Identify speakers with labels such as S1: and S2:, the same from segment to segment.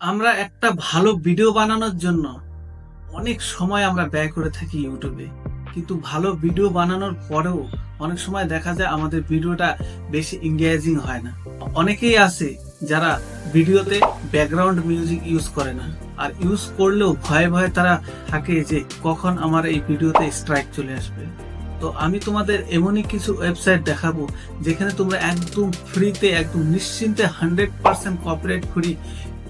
S1: আমরা একটা ভালো ভিডিও বানানোর জন্য অনেক সময় আমরা ব্যয় করে থাকি ইউটিউবে কিন্তু ভালো ভিডিও বানানোর পরেও অনেক সময় দেখা যায় আমাদের ভিডিওটা বেশি এঙ্গেজিং হয় না। অনেকেই আছে যারা ভিডিওতে ব্যাকগ্রাউন্ড মিউজিক ইউজ করে না। আর ইউজ করলেও ভয়ে ভয়ে তারা থাকে যে কখন আমার এই ভিডিওতে স্ট্রাইক চলে আসবে। তো আমি তোমাদের এমনই কিছু ওয়েবসাইট দেখাবো যেখানে তোমরা একদম ফ্রিতে একদম নিশ্চিন্তে hundred percent copyright free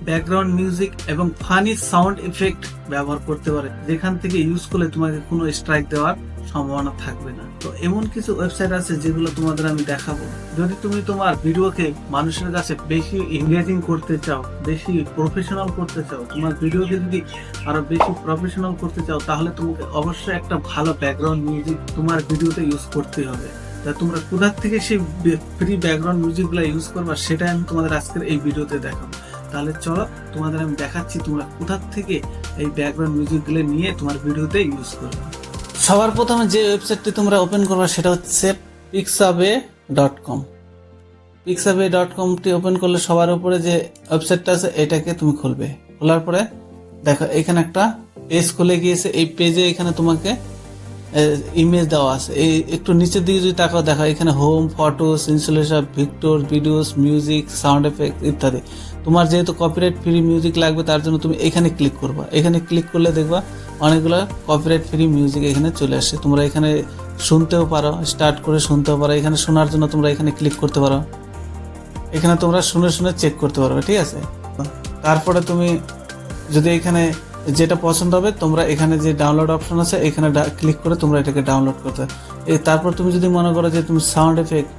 S1: background music এবং ফানি সাউন্ড ইফেক্ট ব্যবহার করতে পারে। যেখান থেকে ইউজ করলে তোমাকে কোনো স্ট্রাইক দেওয়ার সম্ভাবনা থাকবে না। তো এমন কিছু ওয়েবসাইট আছে যেগুলো তোমাদের আমি দেখাবো। যদি তুমি তোমার ভিডিওকে মানুষের কাছে বেশি এঙ্গেজিং করতে চাও, বেশি প্রফেশনাল করতে চাও, তোমার ভিডিওকে যদি আরও বেশি প্রফেশনাল করতে চাও, তাহলে তোমাকে অবশ্যই একটা ভালো ব্যাকগ্রাউন্ড মিউজিক তোমার ভিডিওতে ইউজ করতে হবে। তা তোমরা কোথার থেকে সেই ফ্রি ব্যাকগ্রাউন্ড মিউজিকগুলো ইউজ করবা সেটা আমি তোমাদের আজকের এই ভিডিওতে দেখাবো। তাহলে চলো, তোমাদের আমি দেখাচ্ছি তোমরা কোথার থেকে এই ব্যাকগ্রাউন্ড মিউজিকগুলো নিয়ে তোমার ভিডিওতে ইউজ করবে। সবার প্রথমে যে ওয়েবসাইটটি তোমরা ওপেন করবে সেটা হচ্ছে Pixabay dot com Pixabay dot কমটি ওপেন করলে সবার উপরে যে ওয়েবসাইটটা আছে, এটাকে তুমি খুলবে। খোলার পরে দেখো, এখানে একটা পেজ খুলে গিয়েছে। এই পেজে এখানে তোমাকে ইমেজ দেওয়া আছে। এই একটু নিচের দিকে যদি তাকাও, দেখো এখানে home photos installation vector videos music sound effect ইত্যাদি। তোমার যেহেতু কপিরাইট ফ্রি মিউজিক লাগবে, তার জন্য তুমি এখানে ক্লিক করবা। এখানে ক্লিক করলে দেখবা অনেকগুলো কপিরাইট ফ্রি মিউজিক এখানে চলে আসে। তোমরা এখানে শুনতেও পারো স্টার্ট করে শুনতেও পারো। এখানে শোনার জন্য তোমরা এখানে ক্লিক করতে পারো। এখানে তোমরা শুনে শুনে চেক করতে পারবে, ঠিক আছে? তারপরে তুমি যদি এখানে যেটা পছন্দ হবে, তোমরা এখানে যে ডাউনলোড অপশন আছে, এখানে ক্লিক করে তোমরা এটাকে ডাউনলোড করতে। তারপর তুমি যদি মনে করো যে তুমি সাউন্ড এফেক্ট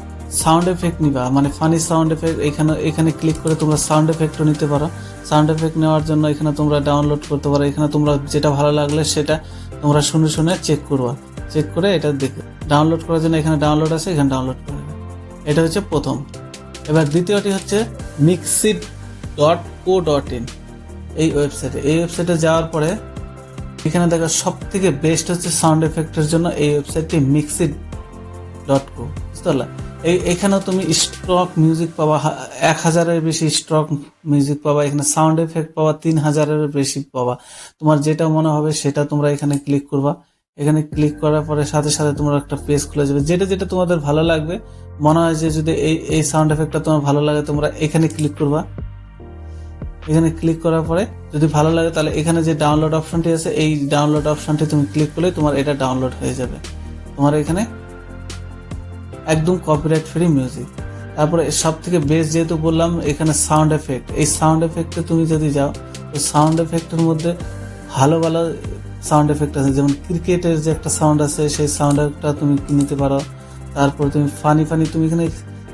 S1: সাউন্ড এফেক্ট নিবা মানে ফানি সাউন্ড এফেক্ট এখানে এখানে ক্লিক করে তোমরা সাউন্ড এফেক্টও নিতে পারো। সাউন্ড এফেক্ট নেওয়ার জন্য এখানে তোমরা ডাউনলোড করতে পারো। এখানে তোমরা যেটা ভালো লাগলে সেটা তোমরা শুনে শুনে চেক করবা। চেক করে এটা দেখে। ডাউনলোড করার জন্য এখানে ডাউনলোড আছে, এখানে ডাউনলোড করে এটা হচ্ছে প্রথম। এবার দ্বিতীয়টি হচ্ছে mixkit dot co dot in এই ওয়েবসাইটে এই ওয়েবসাইটে যাওয়ার পরে এখানে দেখা সব থেকে বেস্ট হচ্ছে সাউন্ড এফেক্টের জন্য এই ওয়েবসাইটটি মিক্সিড ডট কো বুঝতে এই এখানেও তুমি স্টক মিউজিক পাবা এক হাজারের বেশি স্টক মিউজিক পাবা, এখানে সাউন্ড এফেক্ট পাবা, তিন হাজারের বেশি পাবা। তোমার যেটা মনে হবে সেটা তোমরা এখানে ক্লিক করবা। এখানে ক্লিক করার পরে সাথে সাথে তোমার একটা পেজ খুলে যাবে। যেটা যেটা তোমাদের ভালো লাগবে, মনে হয় যে যদি এই এই সাউন্ড এফেক্টটা তোমার ভালো লাগে, তোমরা এখানে ক্লিক করবা। এখানে ক্লিক করার পরে যদি ভালো লাগে তাহলে এখানে যে ডাউনলোড অপশনটি আছে, এই ডাউনলোড অপশনটি তুমি ক্লিক করলে তোমার এটা ডাউনলোড হয়ে যাবে। তোমার এখানে একদম কপিরাইট ফ্রি মিউজিক তারপরে সব থেকে বেস্ট যেহেতু বললাম, এখানে সাউন্ড এফেক্ট এই সাউন্ড এফেক্টে তুমি যদি যাও, তো সাউন্ড এফেক্টের মধ্যে ভালো ভালো সাউন্ড এফেক্ট আছে। যেমন ক্রিকেটের যে একটা সাউন্ড আছে, সেই সাউন্ডটা তুমি নিতে পারো। তারপর তুমি ফানি ফানি তুমি এখানে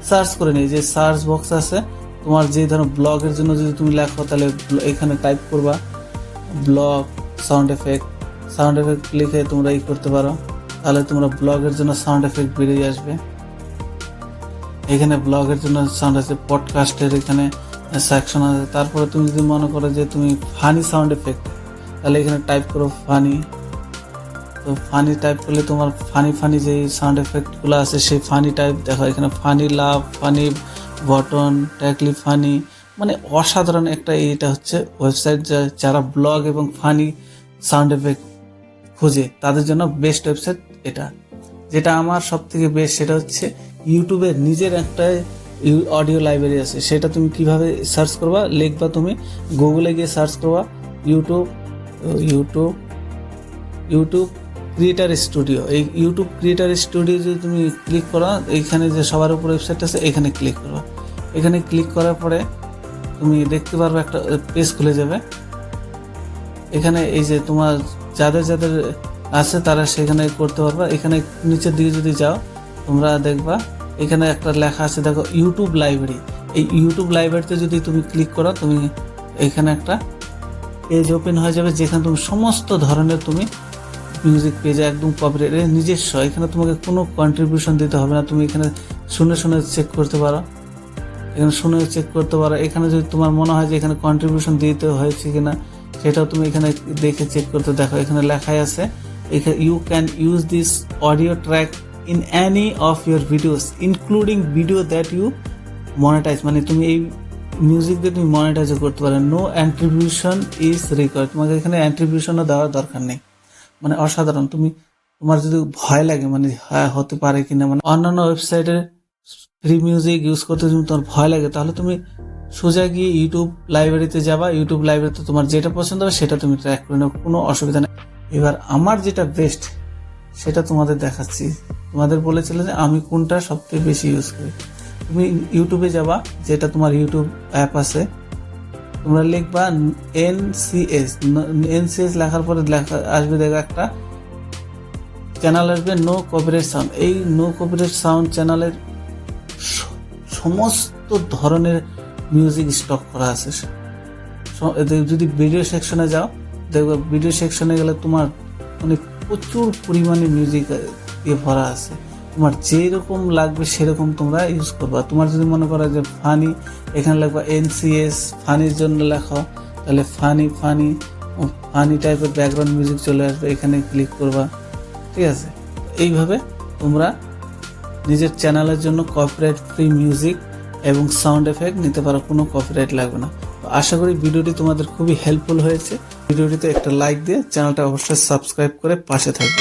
S1: সার্চ করে নিই যে সার্চ বক্স আছে তোমার যে ধরো ব্লগের জন্য যদি তুমি লেখো, তাহলে এখানে টাইপ করবা blog sound effect sound effect লিখে তোমরা ই করতে পারো। তাহলে তোমরা ব্লগের জন্য সাউন্ড এফেক্ট বেরিয়ে আসবে। এখানে ব্লগের জন্য সাউন্ড আছে পডকাস্টের এখানে সেকশন আছে। তারপরে তুমি যদি মনে করো যে তুমি ফানি সাউন্ড এফেক্ট তাহলে এখানে টাইপ করো ফানি তো ফানি টাইপ করলে তোমার ফানি ফানি যে সাউন্ড এফেক্টগুলো আছে, সেই ফানি টাইপ দেখো। এখানে ফানি লাভ ফানি বটন ট্যাকলি ফানি মানে অসাধারণ একটা এটা হচ্ছে ওয়েবসাইট যারা ব্লগ এবং ফানি সাউন্ড এফেক্ট খোঁজে, তাদের জন্য বেস্ট ওয়েবসাইট এটা। যেটা আমার সব থেকে বেস্ট সেটা হচ্ছে ইউটিউবের নিজের একটা অডিও লাইব্রেরি আছে, সেটা তুমি কীভাবে সার্চ করবা, লিখবা তুমি গুগলে গিয়ে সার্চ করবা YouTube YouTube YouTube creator studio এই ইউটিউব ক্রিয়েটার স্টুডিও যদি তুমি ক্লিক করো, এইখানে যে সবার উপর ওয়েবসাইট আছে এখানে ক্লিক করবা এখানে ক্লিক করার পরে তুমি দেখতে পারবে একটা পেজ খুলে যাবে। এখানে এই যে তোমার যাদের যাদের আছে তারা সেখানে করতে পারবা। এখানে নিচের দিকে যদি যাও, তোমরা দেখবা, এখানে একটা লেখা আছে, দেখো ইউটিউব লাইব্রেরি এই ইউটিউব লাইব্রেরিতে যদি তুমি ক্লিক করো, তুমি এখানে একটা পেজ ওপেন হয়ে যাবে, যেখানে তুমি সমস্ত ধরনের তুমি মিউজিক পেজে একদম কপিরাইট নিজস্ব, এখানে তোমাকে কোনো কন্ট্রিবিউশন দিতে হবে না, তুমি এখানে শুনে শুনে চেক করতে পারো। এখানে শুনে চেক করতে পারো। এখানে যদি তোমার মনে হয় যে এখানে কন্ট্রিবিউশন দিতে হয়েছে কিনা, সেটাও তুমি এখানে দেখে চেক করতে দেখো। এখানে লেখাই আছে এখানে you can use this audio track in any of your videos including video that you monetise মানে তুমি এই মিউজিক দিয়ে তুমি মনিটাইজ করতে পারো। নো অ্যান্ট্রিবিউশন ইজ রিকোয়ার্ড তোমাকে এখানে অ্যান্ট্রিবিউশনও দেওয়ার দরকার নেই। মানে অসাধারণ। তুমি, তোমার যদি ভয় লাগে মানে হ্যাঁ হতে পারে কিনা মানে অন্যান্য ওয়েবসাইটে ফ্রি মিউজিক ইউজ করতে যদি তোমার ভয় লাগে, তাহলে তুমি সোজা গিয়ে ইউটিউব লাইব্রেরিতে যাবা। ইউটিউব লাইব্রেরিতে তোমার যেটা পছন্দ হবে, সেটা তুমি ট্র্যাক করে নাও, কোনো অসুবিধা নেই। এবার আমার যেটা বেস্ট সেটা তোমাদের দেখাচ্ছি। তোমাদের বলেছিল যে আমি কোনটা সবথেকে বেশি ইউজ করি। তুমি ইউটিউবে যাবা, যেটা তোমার ইউটিউব অ্যাপ আছে। তোমরা লিখবা N C S N C S লেখার পরে আসবে দেখো একটা চ্যানেল আসবে নো কপিরাইট সাউন্ড এই নো কপিরাইট সাউন্ড চ্যানেলের সমস্ত ধরনের মিউজিক স্টক করা আছে। যদি ভিডিও সেকশনে যাও, দেখবে ভিডিও সেকশনে গেলে তোমার মানে প্রচুর পরিমাণে মিউজিক দিয়ে ভরা আছে। তোমার যেরকম লাগবে সেরকম তোমরা ইউজ করবা। তোমার যদি মনে করো যে ফানি এখানে লাগবে এনসিএস ফানির জন্য লেখো, তাহলে ফানি ফানি ফানি টাইপের ব্যাকগ্রাউন্ড মিউজিক চলে আসবে, এখানে ক্লিক করবা, ঠিক আছে? এইভাবে তোমরা নিজের চ্যানেলের জন্য কপিরাইট ফ্রি মিউজিক এবং সাউন্ড এফেক্ট নিতে পারো, কোনো কপিরাইট লাগবে না। তো আশা করি ভিডিওটি তোমাদের খুবই হেল্পফুল হয়েছে। ভিডিওটিতে একটা লাইক দিয়ে চ্যানেলটা অবশ্যই সাবস্ক্রাইব করে পাশে থাকবে।